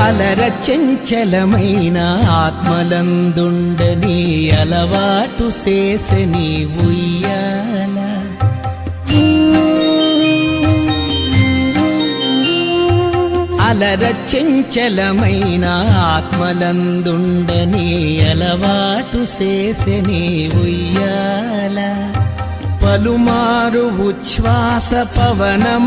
అలర చెంచలమైన ఆత్మలందుండని అలవాటు చేసని ఉయ్యాల. అలర చెంచలమైన ఆత్మలందుండని అలవాటు చేసని ఉయ్యాల. పలుమారు ఉచ్ఛ్వాస పవనమ